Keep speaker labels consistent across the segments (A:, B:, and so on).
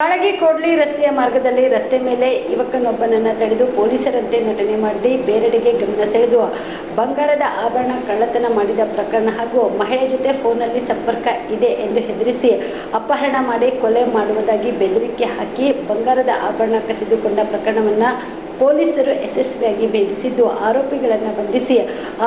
A: ಕಾಳಗಿ ಕೋಡ್ಲಿ ರಸ್ತೆಯ ಮಾರ್ಗದಲ್ಲಿ ರಸ್ತೆ ಮೇಲೆ ಯುವಕನೊಬ್ಬನನ್ನು ತಡೆದು ಪೊಲೀಸರಂತೆ ನಟನೆ ಮಾಡಿ ಬೇರೆಡೆಗೆ ಗಮನ ಸೆಳೆದು ಬಂಗಾರದ ಆಭರಣ ಕಳ್ಳತನ ಮಾಡಿದ ಪ್ರಕರಣ ಹಾಗೂ ಮಹಿಳೆ ಜೊತೆ ಫೋನ್ನಲ್ಲಿ ಸಂಪರ್ಕ ಇದೆ ಎಂದು ಹೆದರಿಸಿ ಅಪಹರಣ ಮಾಡಿ ಕೊಲೆ ಮಾಡುವುದಾಗಿ ಬೆದರಿಕೆ ಹಾಕಿ ಬಂಗಾರದ ಆಭರಣ ಕಸಿದುಕೊಂಡ ಪ್ರಕರಣವನ್ನು ಪೊಲೀಸರು ಯಶಸ್ವಿಯಾಗಿ ಭೇದಿಸಿದ್ದು, ಆರೋಪಿಗಳನ್ನು ಬಂಧಿಸಿ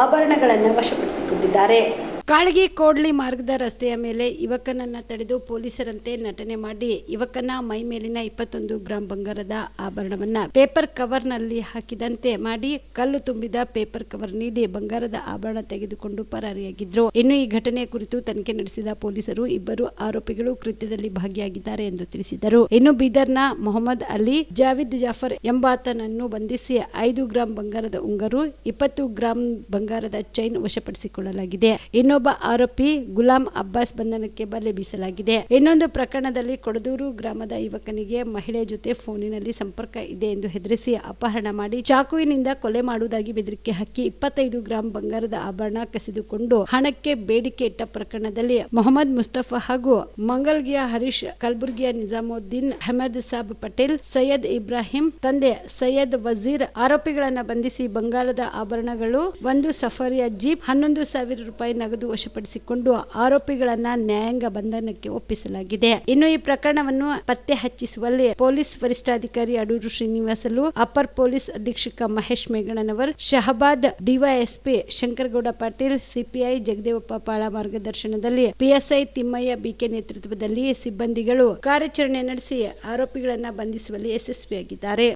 A: ಆಭರಣಗಳನ್ನು ವಶಪಡಿಸಿಕೊಂಡಿದ್ದಾರೆ. ಕಾಳಗಿ ಕೋಡ್ಲಿ ಮಾರ್ಗದ ರಸ್ತೆಯ ಮೇಲೆ ಯುವಕನನ್ನ ತಡೆದು ಪೊಲೀಸರಂತೆ ನಟನೆ ಮಾಡಿ ಯುವಕನ ಮೈ ಮೇಲಿನ ಇಪ್ಪತ್ತೊಂದು ಗ್ರಾಂ ಬಂಗಾರದ ಆಭರಣವನ್ನ ಪೇಪರ್ ಕವರ್ನಲ್ಲಿ ಹಾಕಿದಂತೆ ಮಾಡಿ ಕಲ್ಲು ತುಂಬಿದ ಪೇಪರ್ ಕವರ್ ನೀಡಿ ಬಂಗಾರದ ಆಭರಣ ತೆಗೆದುಕೊಂಡು ಪರಾರಿಯಾಗಿದ್ರು. ಇನ್ನು ಈ ಘಟನೆ ಕುರಿತು ತನಿಖೆ ನಡೆಸಿದ ಪೊಲೀಸರು ಇಬ್ಬರು ಆರೋಪಿಗಳು ಕೃತ್ಯದಲ್ಲಿ ಭಾಗಿಯಾಗಿದ್ದಾರೆ ಎಂದು ತಿಳಿಸಿದರು. ಇನ್ನು ಬೀದರ್ನ ಮೊಹಮ್ಮದ್ ಅಲಿ, ಜಾವಿದ್ ಜಾಫರ್ ಎಂಬಾತನನ್ನು ಬಂಧಿಸಿ ಐದು ಗ್ರಾಂ ಬಂಗಾರದ ಉಂಗರು, ಇಪ್ಪತ್ತು ಗ್ರಾಂ ಬಂಗಾರದ ಚೈನ್ ವಶಪಡಿಸಿಕೊಳ್ಳಲಾಗಿದೆ. ಇನ್ನೊಬ್ಬ ಆರೋಪಿ ಗುಲಾಂ ಅಬ್ಬಾಸ್ ಬಂಧನಕ್ಕೆ ಬಲೆ ಬೀಸಲಾಗಿದೆ. ಇನ್ನೊಂದು ಪ್ರಕರಣದಲ್ಲಿ ಕೊಡದೂರು ಗ್ರಾಮದ ಯುವಕನಿಗೆ ಮಹಿಳೆ ಜೊತೆ ಫೋನಿನಲ್ಲಿ ಸಂಪರ್ಕ ಇದೆ ಎಂದು ಹೆದರಿಸಿ ಅಪಹರಣ ಮಾಡಿ ಚಾಕುವಿನಿಂದ ಕೊಲೆ ಮಾಡುವುದಾಗಿ ಬೆದರಿಕೆ ಹಾಕಿ ಇಪ್ಪತ್ತೈದು ಗ್ರಾಂ ಬಂಗಾರದ ಆಭರಣ ಕಸಿದುಕೊಂಡು ಹಣಕ್ಕೆ ಬೇಡಿಕೆ ಇಟ್ಟ ಪ್ರಕರಣದಲ್ಲಿ ಮೊಹಮ್ಮದ್ ಮುಸ್ತಫಾ ಹಾಗೂ ಮಂಗಲ್ಗಿಯ ಹರೀಶ್ ಕಲಬುರ್ಗಿಯ ನಿಜಾಮುದ್ದೀನ್ ಅಹಮದ್ ಸಾಬ್ ಪಟೇಲ್, ಸೈಯದ್ ಇಬ್ರಾಹಿಂ, ತಂದೆ ಸೈಯದ್ ವಜೀರ್ ಆರೋಪಿಗಳನ್ನು ಬಂಧಿಸಿ ಬಂಗಾರದ ಆಭರಣಗಳು, ಒಂದು ಸಫಾರಿಯ ಜೀಪ್, ಹನ್ನೊಂದು ಸಾವಿರ ರೂಪಾಯಿ ನಗದು ವಶಪಡಿಸಿಕೊಂಡು ಆರೋಪಿಗಳನ್ನ ನ್ಯಾಯಾಂಗ ಬಂಧನಕ್ಕೆ ಒಪ್ಪಿಸಲಾಗಿದೆ. ಇನ್ನು ಈ ಪ್ರಕರಣವನ್ನು ಪತ್ತೆ ಹಚ್ಚಿಸುವಲ್ಲಿ ಪೊಲೀಸ್ ವರಿಷ್ಠಾಧಿಕಾರಿ ಅಡೂರು ಶ್ರೀನಿವಾಸಲು, ಅಪರ್ ಪೊಲೀಸ್ ಅಧೀಕ್ಷಕ ಮಹೇಶ್ ಮೇಘಣ್ಣನವರ್, ಶಹಬಾದ್ ಡಿವೈಎಸ್ಪಿ ಶಂಕರಗೌಡ ಪಾಟೀಲ್, ಸಿಪಿಐ ಜಗದೇವಪ್ಪ ಪಾಳ ಮಾರ್ಗದರ್ಶನದಲ್ಲಿ ಪಿಎಸ್ಐ ತಿಮ್ಮಯ್ಯ ಬಿಕೆ ನೇತೃತ್ವದಲ್ಲಿ ಸಿಬ್ಬಂದಿಗಳು ಕಾರ್ಯಾಚರಣೆ ನಡೆಸಿ ಆರೋಪಿಗಳನ್ನ ಬಂಧಿಸುವಲ್ಲಿ ಯಶಸ್ವಿಯಾಗಿದ್ದಾರೆ.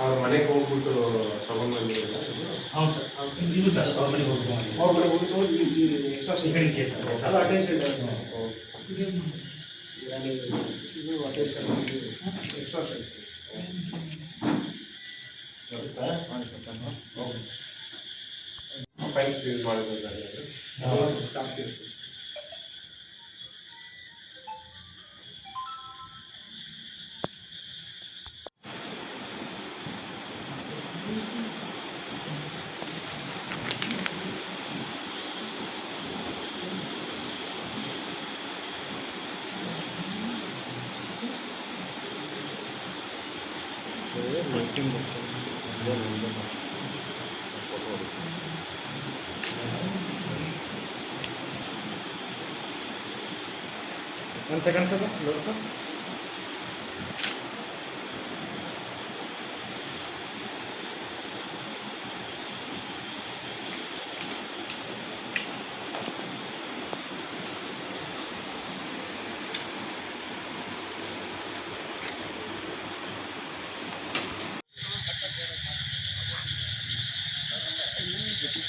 B: ಅವ್ರ ಮನೆಗೆ ಹೋಗ್ಬಿಟ್ಟು ತಗೊಂಡ್ ಬಂದಿರಲ್ಲ
C: ಹೌದು ಸರ್ ಅವ್ರು ಸಿಂಗ್ ಇದು ಸರ್ ಅವ್ರ ಮನೆಗೆ ಹೋಗ್ಬೋದು
B: ಅವ್ರ ಮನೆಗೆ ಹೋಗಿ ತಗೊಂಡು ಈ ಎಕ್ಸ್ಟ್ರಾ
C: ಈ ಕಡೆ ಕೇಸ್ ಸರ್
B: ಅದು ಅಟೆನ್ಷನ್ ಇದು ಅಟೆನ್ಷನ್ ಎಕ್ಸ್ಟ್ರಾ ಫೈಲ್ಸ್ ಯೂಸ್ ಮಾಡಿದ್ರೆ
D: 웨이팅 먹고 이건 이건 먹고 원 세컨드 더?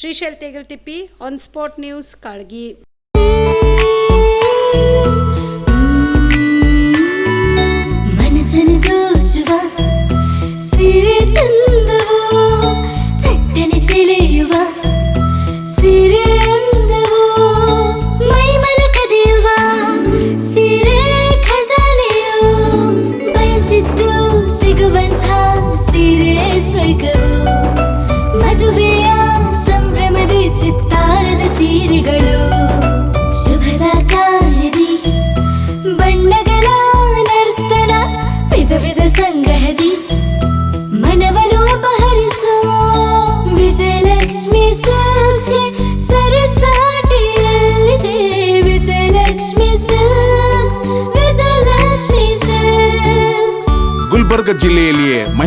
D: Srishail Tegaltippi on spot
E: news Kalagi.